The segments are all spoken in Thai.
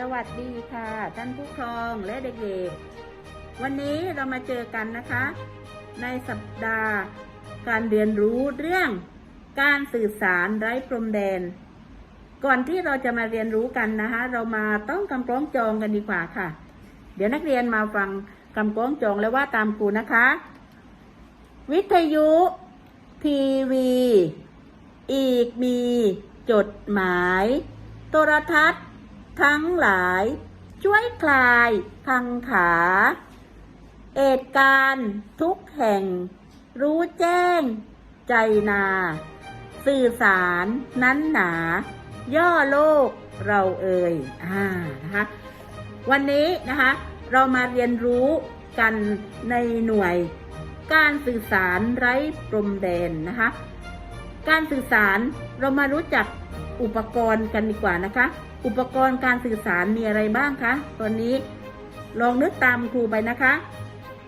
สวัสดีค่ะ ท่านผู้ครองและเด็กๆ วันนี้เรามาเจอกันนะคะ ในสัปดาห์ การเรียนรู้เรื่องการสื่อสารไร้พรมแดน ก่อนที่เราจะมาเรียนรู้กันนะคะ เรามาต้องกำกล้องจองกันดีกว่าค่ะ เดี๋ยวนักเรียนมาฟังกำกล้องจองแล้วว่าตามครูนะคะ วิทยุทีวี อีกมี จดหมาย โทรทัศน์ ทั้งหลาย ช่วยคลายพังขาเหตุการทุกแห่ง รู้แจ้ง ใจนา สื่อสารนั้นหนา ย่อโลกเราเอ่ยอ่านะคะวันนี้นะคะเรามาเรียนรู้กันในหน่วย การสื่อสารไร้พรมแดนนะคะ การสื่อสารเรามารู้จัก อุปกรณ์กันดีกว่านะคะ อุปกรณ์การสื่อสารมีอะไรบ้างคะ ตอนนี้ลองนึกตามครูไปนะคะ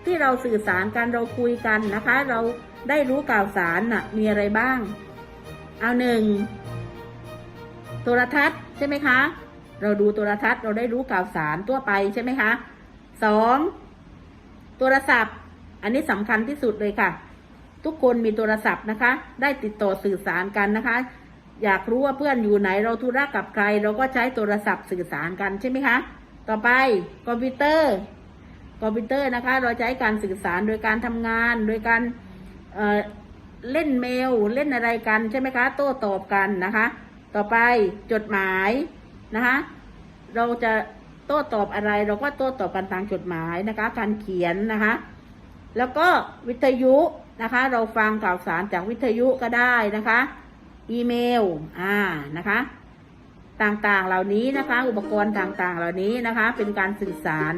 ที่เราสื่อสารกันเราคุยกันนะคะ เราได้รู้ข่าวสารน่ะมีอะไรบ้าง เอาหนึ่งโทรทัศน์ใช่ไหมคะ เราดูโทรทัศน์เราได้รู้ข่าวสารทั่วไปใช่ไหมคะสองโทรศัพท์ อันนี้สำคัญที่สุดเลยค่ะ ทุกคนมีโทรศัพท์นะคะ ได้ติดต่อสื่อสารกันนะคะ อยากรู้ว่าเพื่อนอยู่ไหนเราธุระกับใคร เราก็ใช้โทรศัพท์สื่อสารกันใช่ไหมคะ ต่อไปคอมพิวเตอร์ คอมพิวเตอร์นะคะ เราใช้การสื่อสารโดยการทำงาน โดยการเเล่นเมล เล่นอะไรกันใช่ไหมคะ โต้ตอบกันนะคะ ต่อไปจดหมายนะคะ เราจะโต้ตอบอะไร เราก็โต้ตอบกันทางจดหมายนะคะ การเขียนนะคะ แล้วก็วิทยุนะคะ เราฟังข่าวสารจากวิทยุก็ได้นะคะ อีเมล อ่า นะคะ ต่างๆ เหล่านี้นะคะ อุปกรณ์ต่างๆ เหล่านี้นะคะ เป็นการสื่อสาร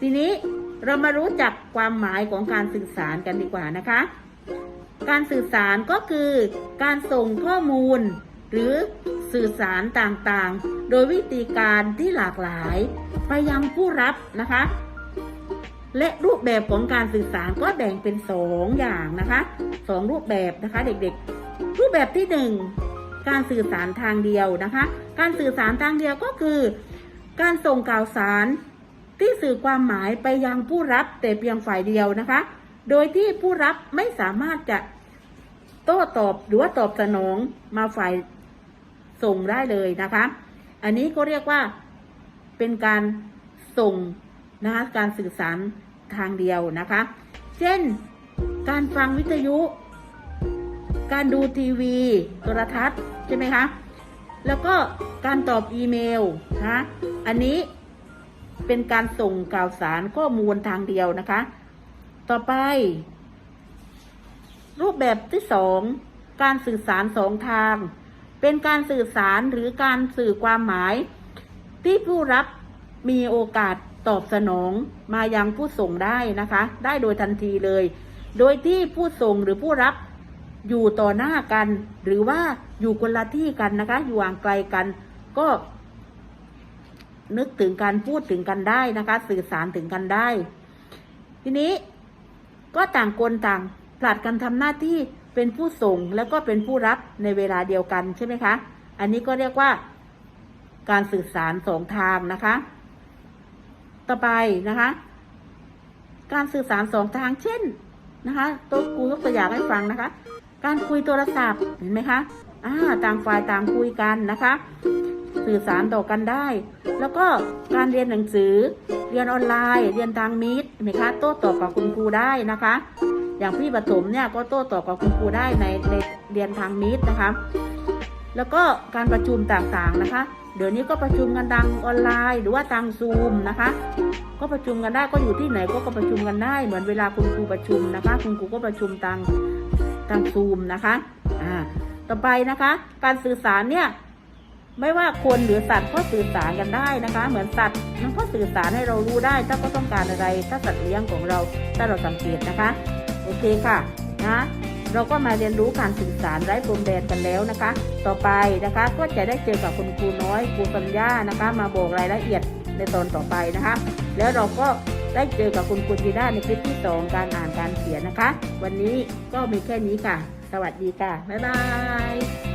ทีนี้เรามารู้จักความหมายของการสื่อสารกันดีกว่านะคะ การสื่อสารก็คือการส่งข้อมูล หรือสื่อสารต่างๆ โดยวิธีการที่หลากหลาย ไปยังผู้รับนะคะ และรูปแบบของการสื่อสารก็แบ่งเป็นสองอย่างนะคะสองรูปแบบนะคะ เด็กๆ รูปแบบที่หนึ่งการสื่อสารทางเดียวนะคะ การสื่อสารทางเดียวก็คือ การส่งข่าวสารที่สื่อความหมายไปยังผู้รับแต่เพียงฝ่ายเดียวนะคะ โดยที่ผู้รับไม่สามารถจะโต้ตอบหรือว่าตอบสนองมาฝ่ายส่งได้เลยนะคะ อันนี้ก็เรียกว่าเป็นการส่งนะคะการสื่อสารทางเดียวนะคะ เช่น การฟังวิทยุ การดูทีวีโทรทัศน์ใช่ไหมคะ แล้วก็การตอบอีเมลนะอันนี้เป็นการส่งข่าวสารข้อมูลทางเดียวนะคะ ต่อไป รูปแบบที่สองการสื่อสารสองทาง เป็นการสื่อสารหรือการสื่อความหมาย ที่ผู้รับมีโอกาสตอบสนองมายังผู้ส่งได้นะคะ ได้โดยทันทีเลย โดยที่ผู้ส่งหรือผู้รับ อยู่ต่อหน้ากัน หรือว่าอยู่คนละที่กันนะคะ อยู่ห่างไกลกันก็ นึกถึงการพูดถึงกันได้นะคะ สื่อสารถึงกันได้ ทีนี้ก็ต่างคนต่างผลัดกันทำหน้าที่เป็นผู้ส่งแล้วก็เป็นผู้รับในเวลาเดียวกันใช่ไหมคะ อันนี้ก็เรียกว่า การสื่อสารสองทางนะคะ ต่อไปนะคะ การสื่อสารสองทางเช่นนะคะตัวครูยกตัวอย่างให้ฟังนะคะ การคุยโทรศัพท์เห็นไหมคะอ่าต่างฝ่ายต่างคุยกันนะคะ สื่อสารต่อกันได้ แล้วก็การเรียนหนังสือ เรียนออนไลน์ เรียนทางมีดเห็นไหมคะโต้ตอบกับคุณครูได้นะคะ อย่างพี่ปฐมเนี่ยก็โต้ตอบกับคุณครูได้ในในเรียนทางมีดนะคะ แล้วก็การประชุมต่างๆนะคะเดี๋ยวนี้ก็ประชุมกันทางออนไลน์ หรือว่าทางซูมนะคะ ก็ประชุมกันได้ก็อยู่ที่ไหนก็ก็ประชุมกันได้ เหมือนเวลาคุณครูประชุมนะคะ คุณครูก็ประชุมทาง ทางซูมนะคะอ่าต่อไปนะคะ การสื่อสารเนี่ยไม่ว่าคนหรือสัตว์ก็สื่อสารกันได้นะคะ เหมือนสัตว์มันก็สื่อสารให้เรารู้ได้ถ้าก็ต้องการอะไรถ้าสัตว์เลี้ยงของเราถ้าเราสังเกตนะคะ โอเคค่ะนะเราก็มาเรียนรู้การสื่อสารไร้พรมแดนกันแล้วนะคะ ต่อไปนะคะก็จะได้เจอกับคุณครูน้อยครูสัญญานะคะ มาบอกรายละเอียดในตอนต่อไปนะคะ แล้วเราก็ ได้เจอกับคุณกุญจีด้าในคลิปที่สองการอ่านการเขียนนะคะ วันนี้ก็มีแค่นี้ค่ะ สวัสดีค่ะ บ๊ายบาย